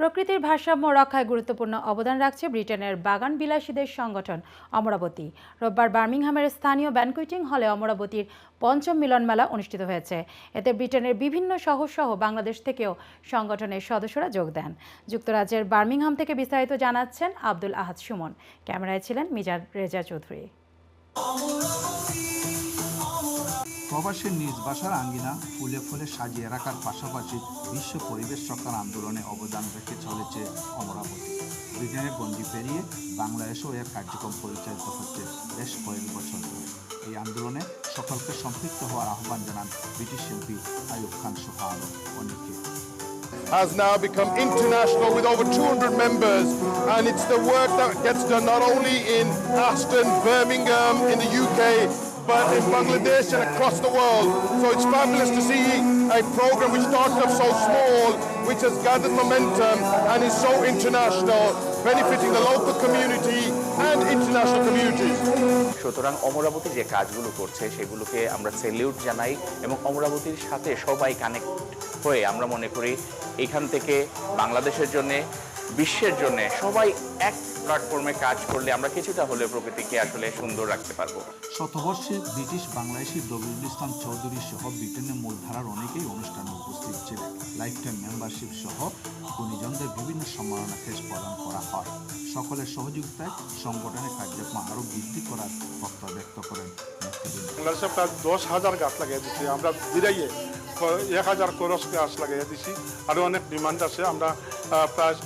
প্রকৃতির ভারসাম্য রক্ষায় গুরুত্বপূর্ণ অবদান রাখছে ব্রিটেনের বাগান বিলাসীদের সংগঠন অমরাবতী। রোববার বার্মিংহামের স্থানীয় ব্যানকুইটিং হলে অমরাবতীর পঞ্চম মিলন মেলা অনুষ্ঠিত হয়েছে। এতে ব্রিটেনের বিভিন্ন শহর সহ বাংলাদেশ থেকেও সংগঠনের সদস্যরা যোগ দেন। যুক্তরাজ্যের বার্মিংহাম থেকে বিস্তারিত জানাচ্ছেন আব্দুল আহাদ সুমন। ক্যামেরায় ছিলেন মিজার রেজা চৌধুরী। প্রবাসীর নিজ বাসার আঙ্গিনা ফুলে ফুলে সাজিয়ে রাখার পাশাপাশি বিশ্ব পরিবেশ রক্ষার আন্দোলনে অবদান রেখে চলেছে অমরাবতী। ব্রিটেনের গণ্ডি পেরিয়ে বাংলাদেশেও এর কার্যক্রম পরিচালিত হচ্ছে বেশ কয়েক বছর ধরে। এই আন্দোলনে সকলকে সম্পৃক্ত হওয়ার আহ্বান জানান ব্রিটিশ শিল্পী আয়ুব খান সহ আরও অনেকে has now become international with over 200 members and it's the work that gets done not only in Aston, Birmingham, in the UK but in Bangladesh and across the world. So it's fabulous to see a program which started off so small which has gathered momentum and is so international benefiting the local community and international communities. সুতরাং অমরাবতী যে কাজগুলো করছে সেগুলোকে আমরা salute জানাই এবং অমরাবতীর সাথে সবাই কানেক্ট হয়ে আমরা মনে করি এখান থেকে বাংলাদেশের জন্য বিশ্বের জন্য সবাই এক প্ল্যাটফর্মে কাজ করলে আমরা কিছুটা হলে প্রকৃতিকে আসলে সুন্দর রাখতে পারব। শতবর্ষে ব্রিটিশ বাংলাদেশি দবিরুল ইসলাম চৌধুরী সহ ব্রিটেনের মূলধারার অনেকেই অনুষ্ঠানে উপস্থিত ছিলেন। লাইফ টাইম মেম্বারশিপ সহ গুণীজনদের বিভিন্ন সম্মাননা ক্রেজ প্রদান করা হয়। সকলের সহযোগিতায় সংগঠনের কার্যক্রম আরও বৃদ্ধি করার প্রত্যয় ব্যক্ত করেন বাংলাদেশে প্রায় দশ হাজার গাছ লাগিয়ে দিচ্ছি আমরা বিরাইয়ে এক হাজার করস গাছ লাগিয়ে দিচ্ছি আরও অনেক ডিমান্ড আছে। আমরা প্রায়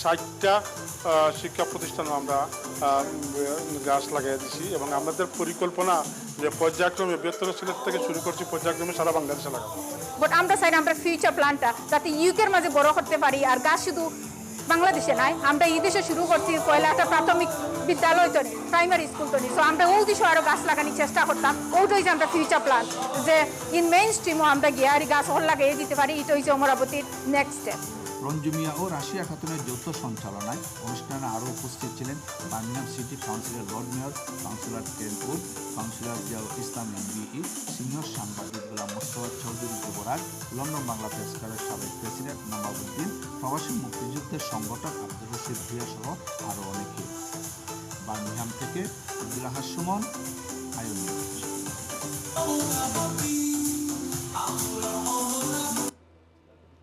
ষাটটা শিক্ষা প্রতিষ্ঠানে আমরা গাছ লাগিয়ে দিচ্ছি এবং আমাদের পরিকল্পনা যে পর্যায়ক্রমে বৃহত্তর সিলেট থেকে শুরু করছি, পর্যায়ক্রমে সারা বাংলাদেশে লাগাবো। বাট আমরা চাই আমরা ফিউচার প্ল্যানটা যাতে ইউকের মাঝে বড় করতে পারি আর গাছ শুধু বাংলাদেশে নাই, আমরা এই দেশে শুরু করছি পয়লা একটা প্রাথমিক বিদ্যালয় তো প্রাইমারি স্কুল তো সো আমরা ওই দেশে আরও গাছ লাগানোর চেষ্টা করতাম, ওইটাই যে আমরা ফিউচার প্ল্যান যে ইন মেইন স্ট্রিমও আমরা গিয়ে আর গাছ হল লাগিয়ে দিতে পারি এটা হচ্ছে অমরাবতীর নেক্সট স্টেপ রঞ্জু মিয়া ও রাশিয়া খাতুনের যৌথ সঞ্চালনায় অনুষ্ঠানে আরও উপস্থিত ছিলেন Birmingham city councillor lord mayor, councillor কেনপুর councillor Ziaul Islam MBE senior সাংবাদিক গোলাম মোস্তফা চৌধুরী যুবরাজ, লন্ডন বাংলা প্রেস ক্লাবের সাবেক প্রেসিডেন্ট নবাবুদ্দিন, প্রবাসী মুক্তিযুদ্ধের সংগঠক আব্দুল রশিদ ভুয়া সহ আরও অনেকে। বার্মিংহাম থেকে আব্দুল আহাদ সুমন আয়ন